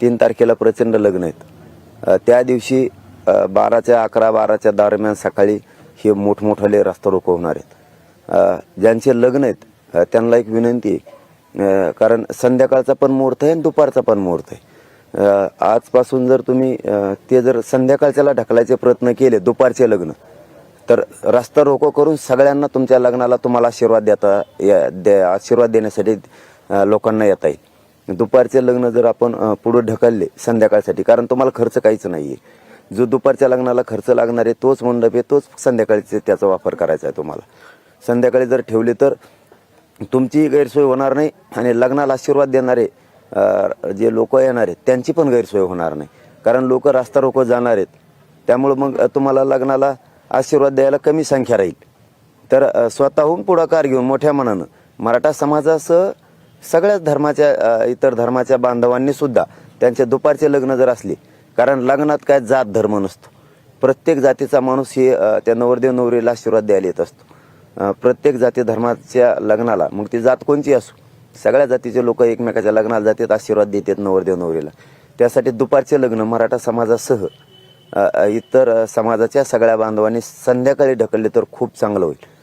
तीन तारखेला प्रचंड लग्न आहेत. त्या दिवशी बाराच्या अकरा बाराच्या दरम्यान सकाळी हे मोठमोठाले रस्ता रोको होणार आहेत ज्यांचे लग्न आहेत त्यांना एक विनंती आहे कारण संध्याकाळचा पण मुहूर्त आहे आणि दुपारचा पण मुहूर्त आहे. आजपासून जर तुम्ही ते जर संध्याकाळच्याला ढकलायचे प्रयत्न केले दुपारचे लग्न तर रस्ता रोको करून सगळ्यांना तुमच्या लग्नाला तुम्हाला आशीर्वाद देता या- दे- आशीर्वाद देण्यासाठी लोकांना येता येईल. दुपारचे लग्न जर आपण पुढे ढकलले संध्याकाळसाठी कारण तुम्हाला खर्च काहीच नाही आहे जो दुपारच्या लग्नाला खर्च लागणार आहे तोच मंडप आहे तोच संध्याकाळीचे त्याचा वापर करायचा आहे तुम्हाला. संध्याकाळी जर ठेवले तर तुमची गैरसोय होणार नाही आणि लग्नाला आशीर्वाद देणारे जे लोक येणार आहेत त्यांची पण गैरसोय होणार नाही. कारण लोक रास्ता रोको जाणार आहेत. त्यामुळं मग तुम्हाला लग्नाला आशीर्वाद द्यायला कमी संख्या राहील. तर स्वतःहून पुढाकार घेऊन मोठ्या मनानं मराठा समाजासह सगळ्याच धर्माच्या इतर धर्माच्या बांधवांनी सुद्धा त्यांचे दुपारचे लग्न जर असले कारण लग्नात काय जात धर्म नसतो. प्रत्येक जातीचा माणूस हे त्या नवरदेव नवरीला आशीर्वाद द्यायला येत असतो. प्रत्येक जाती धर्माच्या लग्नाला मग ती जात कोणची असो सगळ्या जातीचे लोक एकमेकाच्या लग्नाला जातात आशीर्वाद देतात नवरदेव नवरीला. त्यासाठी दुपारचे लग्न मराठा समाजासह इतर समाजाच्या सगळ्या बांधवांनी संध्याकाळी ढकलले तर खूप चांगलं होईल.